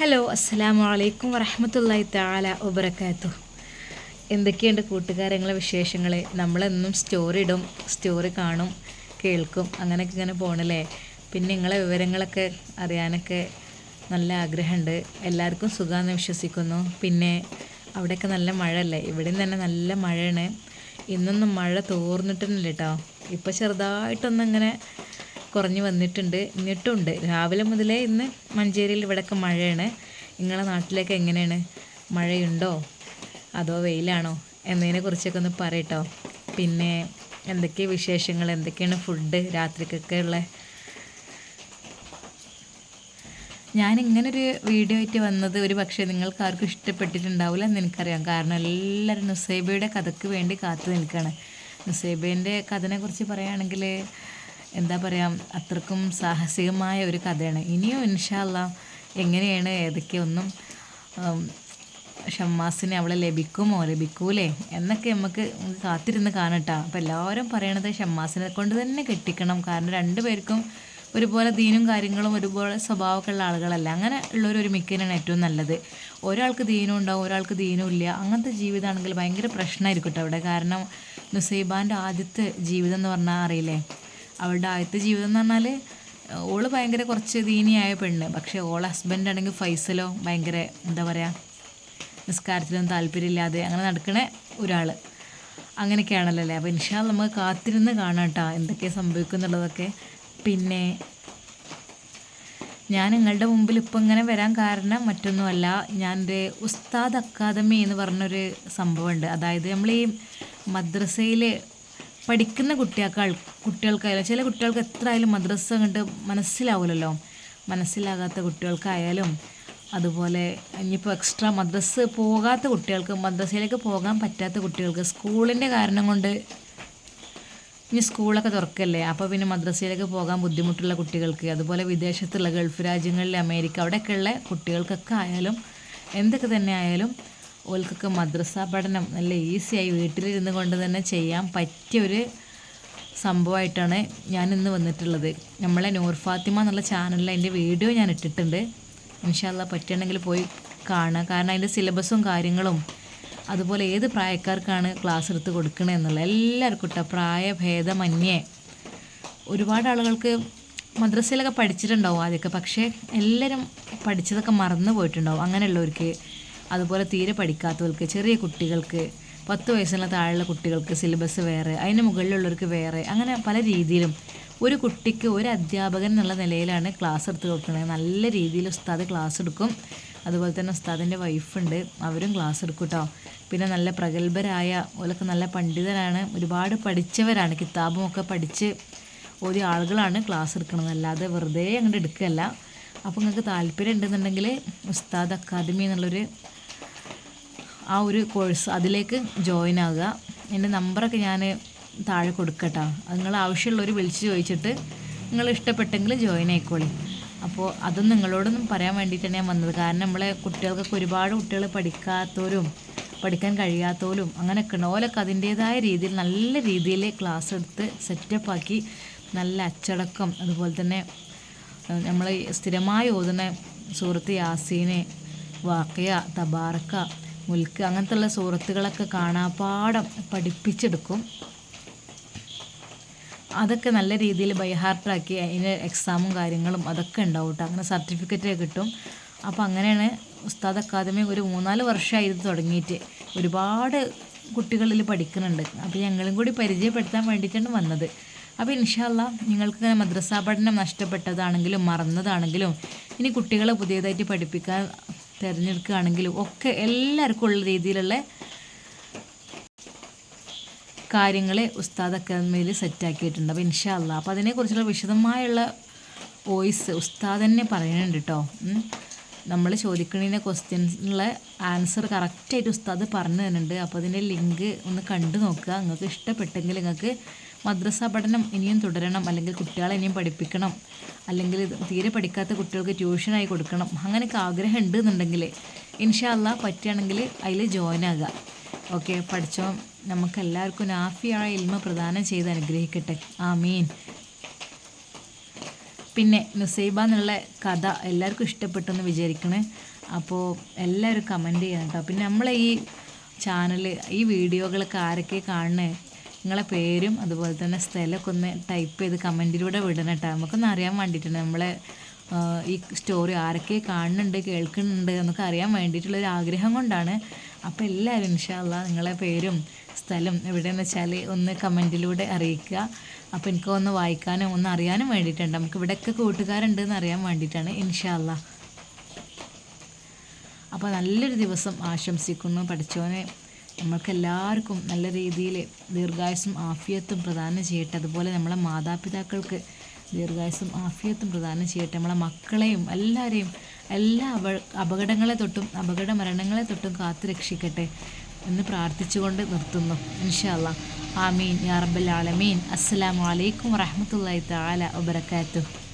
Hello അസ്സലാമു അലൈക്കും വറഹമത്തല്ലായി താല വബർക്കാത്തു എന്തൊക്കെയുണ്ട് കൂട്ടുകാരങ്ങളെ വിശേഷങ്ങൾ നമ്മളെന്നും സ്റ്റോറി ഇടും സ്റ്റോറി കാണും കേൾക്കും അങ്ങനെയൊക്കെ ഇങ്ങനെ പോകണല്ലേ പിന്നെ നിങ്ങളെ വിവരങ്ങളൊക്കെ അറിയാനൊക്കെ നല്ല ആഗ്രഹമുണ്ട്. എല്ലാവർക്കും സുഖമാണെന്ന് വിശ്വസിക്കുന്നു. പിന്നെ അവിടെയൊക്കെ നല്ല മഴയല്ലേ? ഇവിടെയും തന്നെ നല്ല മഴയാണ്. ഇന്നൊന്നും മഴ തോർന്നിട്ടൊന്നുമില്ല കേട്ടോ. ഇപ്പോൾ ചെറുതായിട്ടൊന്നിങ്ങനെ കുറഞ്ഞു വന്നിട്ടുണ്ട്. ഇന്നിട്ടുണ്ട് രാവിലെ മുതലേ ഇന്ന് മഞ്ചേരിയിൽ ഇവിടെയൊക്കെ മഴയാണ്. നിങ്ങളെ നാട്ടിലേക്ക് എങ്ങനെയാണ്? മഴയുണ്ടോ? അതോ വെയിലാണോ? എന്നതിനെ കുറിച്ചൊക്കെ ഒന്ന് പറയട്ടോ. പിന്നെ എന്തൊക്കെ വിശേഷങ്ങൾ? എന്തൊക്കെയാണ് ഫുഡ്? രാത്രിക്കൊക്കെ ഉള്ള ഞാൻ ഇങ്ങനൊരു വീഡിയോ ആയിട്ട് വന്നത് ഒരു പക്ഷേ നിങ്ങൾക്ക് ആർക്കും ഇഷ്ടപ്പെട്ടിട്ടുണ്ടാവില്ല എന്ന് എനിക്കറിയാം. കാരണം എല്ലാവരും നുസൈബയുടെ കഥയ്ക്ക് വേണ്ടി കാത്തു നിൽക്കുകയാണ്. നുസൈബേന്റെ കഥനെക്കുറിച്ച് പറയുകയാണെങ്കിൽ എന്താ പറയുക അത്രക്കും സാഹസികമായ ഒരു കഥയാണ്. ഇനിയും ഇൻഷാല്ല എങ്ങനെയാണ് ഏതൊക്കെയൊന്നും ഷമ്മാസിനെ അവളെ ലഭിക്കുമോ ലഭിക്കൂലേ എന്നൊക്കെ നമുക്ക് കാത്തിരുന്ന് കാണട്ടാ അപ്പം എല്ലാവരും പറയണത് ഷമ്മാസിനെ കൊണ്ട് തന്നെ കെട്ടിക്കണം. കാരണം രണ്ടുപേർക്കും ഒരുപോലെ ദീനും കാര്യങ്ങളും ഒരുപോലെ സ്വഭാവമൊക്കെ ഉള്ള ആളുകളല്ല. അങ്ങനെ ഉള്ളൊരു ഒരുമിക്കനാണ് ഏറ്റവും നല്ലത്. ഒരാൾക്ക് ദീനും ഉണ്ടാവും ഒരാൾക്ക് ദീനും ഇല്ല. അങ്ങനത്തെ ജീവിതമാണെങ്കിൽ ഭയങ്കര പ്രശ്നമായിരിക്കും കേട്ടോ അവിടെ കാരണം നുസൈബാന്റെ ആദ്യത്തെ ജീവിതം എന്ന് പറഞ്ഞാൽ അറിയില്ലേ? അവളുടെ ആദ്യത്തെ ജീവിതം എന്ന് പറഞ്ഞാൽ ഓൾ ഭയങ്കര കുറച്ച് ദീനിയായ പെണ്ണ്. പക്ഷേ ഓൾ ഹസ്ബൻഡ് ആണെങ്കിൽ ഫൈസലോ ഭയങ്കര എന്താ പറയുക നിസ്കാരത്തിലൊന്നും താല്പര്യമില്ലാതെ അങ്ങനെ നടക്കണ ഒരാൾ അങ്ങനെയൊക്കെയാണല്ലോ അല്ലേ? അപ്പോൾ ഇൻഷാ നമുക്ക് കാത്തിരുന്ന് കാണാം കേട്ടോ എന്തൊക്കെയാണ് സംഭവിക്കുന്നുള്ളതൊക്കെ. പിന്നെ ഞാൻ നിങ്ങളുടെ മുമ്പിൽ ഇപ്പം ഇങ്ങനെ വരാൻ കാരണം മറ്റൊന്നുമല്ല. ഞാൻ എന്റെ ഉസ്താദ് അക്കാദമി എന്ന് പറഞ്ഞൊരു സംഭവമുണ്ട്. അതായത് നമ്മൾ ഈ മദ്രസയിൽ പഠിക്കുന്ന കുട്ടികൾക്കാൾ കുട്ടികൾക്കായാലും ചില കുട്ടികൾക്ക് എത്ര ആയാലും മദ്രസ കണ്ട് മനസ്സിലാവില്ലല്ലോ മനസ്സിലാകാത്ത കുട്ടികൾക്കായാലും അതുപോലെ ഇനിയിപ്പോൾ എക്സ്ട്രാ മദ്രസ് പോകാത്ത കുട്ടികൾക്ക് മദ്രസയിലേക്ക് പോകാൻ പറ്റാത്ത കുട്ടികൾക്ക് സ്കൂളിന്റെ കാരണം കൊണ്ട് ഇനി സ്കൂളൊക്കെ തുറക്കല്ലേ? അപ്പോൾ പിന്നെ മദ്രസയിലേക്ക് പോകാൻ ബുദ്ധിമുട്ടുള്ള കുട്ടികൾക്ക് അതുപോലെ വിദേശത്തുള്ള ഗൾഫ് രാജ്യങ്ങളിൽ അമേരിക്ക അവിടെയൊക്കെയുള്ള കുട്ടികൾക്കൊക്കെ ആയാലും എന്തൊക്കെ തന്നെ ആയാലും ഓൽക്കൊക്കെ മദ്രസ പഠനം നല്ല ഈസിയായി വീട്ടിലിരുന്ന് കൊണ്ട് തന്നെ ചെയ്യാൻ പറ്റിയൊരു സംഭവമായിട്ടാണ് ഞാൻ ഇന്ന് വന്നിട്ടുള്ളത്. നമ്മളെ നൂർ ഫാത്തിമ എന്നുള്ള ചാനലിൽ അതിന്റെ വീഡിയോ ഞാൻ ഇട്ടിട്ടുണ്ട്. ഇൻഷാല്ല പറ്റുകയാണെങ്കിൽ പോയി കാണുക. കാരണം അതിന്റെ സിലബസും കാര്യങ്ങളും അതുപോലെ ഏത് പ്രായക്കാർക്കാണ് ക്ലാസ് എടുത്ത് കൊടുക്കണേ എന്നുള്ള എല്ലാവർക്കും കേട്ടോ പ്രായഭേദമന്യേ ഒരുപാട് ആളുകൾക്ക് മദ്രസയിലൊക്കെ പഠിച്ചിട്ടുണ്ടാവും ആദ്യമൊക്കെ. പക്ഷേ എല്ലാവരും പഠിച്ചതൊക്കെ മറന്നു പോയിട്ടുണ്ടാവും. അങ്ങനെയുള്ളവർക്ക് അതുപോലെ തീരെ പഠിക്കാത്തവർക്ക് ചെറിയ കുട്ടികൾക്ക് പത്ത് വയസ്സിനുള്ള താഴെയുള്ള കുട്ടികൾക്ക് സിലബസ് വേറെ അതിന് മുകളിലുള്ളവർക്ക് വേറെ അങ്ങനെ പല രീതിയിലും ഒരു കുട്ടിക്ക് ഒരു അധ്യാപകൻ എന്നുള്ള നിലയിലാണ് ക്ലാസ് എടുത്ത് കൊടുക്കുന്നത്. നല്ല രീതിയിൽ ഉസ്താദ് ക്ലാസ് എടുക്കും. അതുപോലെ തന്നെ ഉസ്താദിന്റെ വൈഫുണ്ട് അവരും ക്ലാസ് എടുക്കും കേട്ടോ പിന്നെ നല്ല പ്രഗത്ഭരായ ഓലൊക്കെ നല്ല പണ്ഡിതരാണ്. ഒരുപാട് പഠിച്ചവരാണ്. കിതാബും ഒക്കെ പഠിച്ച് ഓരോ ആളുകളാണ് ക്ലാസ് എടുക്കുന്നത്. അല്ലാതെ വെറുതെ അങ്ങോട്ട് എടുക്കുകയല്ല. അപ്പോൾ നിങ്ങൾക്ക് താല്പര്യം ഉണ്ടെന്നുണ്ടെങ്കിൽ ഉസ്താദ് അക്കാദമി എന്നുള്ളൊരു ആ ഒരു കോഴ്സ് അതിലേക്ക് ജോയിൻ ആകുക എന്റെ നമ്പറൊക്കെ ഞാൻ താഴെ കൊടുക്കട്ടോ. അത് നിങ്ങൾ ആവശ്യമുള്ളവർ വിളിച്ച് ചോദിച്ചിട്ട് നിങ്ങൾ ഇഷ്ടപ്പെട്ടെങ്കിൽ ജോയിൻ ആയിക്കോളി. അപ്പോൾ അതും നിങ്ങളോടൊന്നും പറയാൻ വേണ്ടിയിട്ടാണ് ഞാൻ വന്നത്. കാരണം നമ്മളെ കുട്ടികൾക്കൊക്കെ ഒരുപാട് കുട്ടികൾ പഠിക്കാത്തവരും പഠിക്കാൻ കഴിയാത്തവരും അങ്ങനെയൊക്കെ ഉണ്ട്. ഓലൊക്കെ അതിന്റേതായ രീതിയിൽ നല്ല രീതിയിൽ ക്ലാസ് എടുത്ത് സെറ്റപ്പാക്കി നല്ല അച്ചടക്കം അതുപോലെ തന്നെ നമ്മൾ സ്ഥിരമായി ഓതുന്ന സൂറത്ത് യാസീനെ വാക്കയ തബാറക്ക മുൽക്ക് അങ്ങനത്തെ സുഹൃത്തുക്കളൊക്കെ കാണാപ്പാടം പഠിപ്പിച്ചെടുക്കും. അതൊക്കെ നല്ല രീതിയിൽ ബൈഹാർട്ടാക്കി അതിന് എക്സാമും കാര്യങ്ങളും അതൊക്കെ ഉണ്ടാവും കേട്ടോ അങ്ങനെ സർട്ടിഫിക്കറ്റ് കിട്ടും. അപ്പോൾ അങ്ങനെയാണ് ഉസ്താദ് അക്കാദമി ഒരു മൂന്നാൽ വർഷമായി ഇത് തുടങ്ങിയിട്ട്. ഒരുപാട് കുട്ടികളിൽ പഠിക്കുന്നുണ്ട്. അപ്പോൾ ഞങ്ങളും കൂടി പരിചയപ്പെടുത്താൻ വേണ്ടിയിട്ടാണ് വന്നത്. അപ്പോൾ ഇൻഷാല്ല നിങ്ങൾക്ക് മദ്രസാ പഠനം നഷ്ടപ്പെട്ടതാണെങ്കിലും മറന്നതാണെങ്കിലും ഇനി കുട്ടികളെ പുതിയതായിട്ട് പഠിപ്പിക്കാൻ തിരഞ്ഞെടുക്കുകയാണെങ്കിലും ഒക്കെ എല്ലാവർക്കും ഉള്ള രീതിയിലുള്ള കാര്യങ്ങൾ ഉസ്താദ് അക്കാദമിയിൽ സെറ്റാക്കിയിട്ടുണ്ട് അപ്പോൾ ഇൻഷാ അല്ല അപ്പോൾ അതിനെക്കുറിച്ചുള്ള വിശദമായുള്ള വോയിസ് ഉസ്താദ് തന്നെ പറയുന്നുണ്ട് കേട്ടോ നമ്മൾ ചോദിക്കുന്നതിന്റെ ക്വസ്റ്റ്യൻസിനുള്ള ആൻസർ കറക്റ്റായിട്ട് ഉസ്താദ് പറഞ്ഞു തന്നിട്ടുണ്ട് അപ്പോൾ അതിന്റെ ലിങ്ക് ഒന്ന് കണ്ടു നോക്കുക. നിങ്ങൾക്ക് ഇഷ്ടപ്പെട്ടെങ്കിൽ നിങ്ങൾക്ക് മദ്രസ പഠനം ഇനിയും തുടരണം. അല്ലെങ്കിൽ കുട്ടികളെ ഇനിയും പഠിപ്പിക്കണം. അല്ലെങ്കിൽ തീരെ പഠിക്കാത്ത കുട്ടികൾക്ക് ട്യൂഷനായി കൊടുക്കണം. അങ്ങനെയൊക്കെ ആഗ്രഹം ഉണ്ട് എന്നുണ്ടെങ്കിൽ ഇൻഷാല്ല പറ്റുകയാണെങ്കിൽ അതിൽ ജോയിൻ ആകുക ഓക്കെ പഠിച്ചോ. നമുക്കെല്ലാവർക്കും നാഫിയായ ഇൽമ പ്രദാനം ചെയ്ത് അനുഗ്രഹിക്കട്ടെ. ആ മീൻ പിന്നെ നുസൈബ എന്നുള്ള കഥ എല്ലാവർക്കും ഇഷ്ടപ്പെട്ടെന്ന് വിചാരിക്കണേ. അപ്പോൾ എല്ലാവരും കമന്റ് ചെയ്യണം കേട്ടോ. പിന്നെ നമ്മളെ ഈ ചാനൽ ഈ വീഡിയോകളൊക്കെ ആരൊക്കെ കാണണേ നിങ്ങളെ പേരും അതുപോലെ തന്നെ സ്ഥലമൊക്കെ ഒന്ന് ടൈപ്പ് ചെയ്ത് കമന്റിലൂടെ വിടണം കേട്ടോ നമുക്കൊന്ന് അറിയാൻ വേണ്ടിയിട്ടുണ്ട് നമ്മളെ ഈ സ്റ്റോറി ആരൊക്കെ കാണുന്നുണ്ട് കേൾക്കുന്നുണ്ട് എന്നൊക്കെ അറിയാൻ വേണ്ടിയിട്ടുള്ളൊരു ആഗ്രഹം കൊണ്ടാണ്. അപ്പോൾ എല്ലാവരും ഇൻഷാല്ല നിങ്ങളെ പേരും സ്ഥലം എവിടെയെന്ന് വെച്ചാൽ ഒന്ന് കമന്റിലൂടെ അറിയിക്കുക. അപ്പോൾ എനിക്ക് ഒന്ന് വായിക്കാനും ഒന്ന് അറിയാനും വേണ്ടിയിട്ടുണ്ട്. നമുക്ക് ഇവിടെയൊക്കെ കൂട്ടുകാരുണ്ട് എന്ന് അറിയാൻ വേണ്ടിയിട്ടാണ് ഇൻഷാല്ല അപ്പോൾ നല്ലൊരു ദിവസം ആശംസിക്കുന്നു. പഠിച്ചവനെ നമ്മൾക്ക് എല്ലാവർക്കും നല്ല രീതിയിൽ ദീർഘായുസും ആഫിയത്തും പ്രദാനം ചെയ്യട്ടെ. അതുപോലെ നമ്മളെ മാതാപിതാക്കൾക്ക് ദീർഘായുസും ആഫിയത്തും പ്രദാനം ചെയ്യട്ടെ. നമ്മളെ മക്കളെയും എല്ലാവരെയും എല്ലാ അപ അപകടങ്ങളെ തൊട്ടും അപകട മരണങ്ങളെ തൊട്ടും കാത്തു രക്ഷിക്കട്ടെ എന്ന് പ്രാർത്ഥിച്ചുകൊണ്ട് നിർത്തുന്നു. ഇൻഷാല്ല ആമീൻ. യാ റബ്ബൽ ആലമീൻ. അസ്സലാമു അലൈക്കും താല വബറകാതുഹു.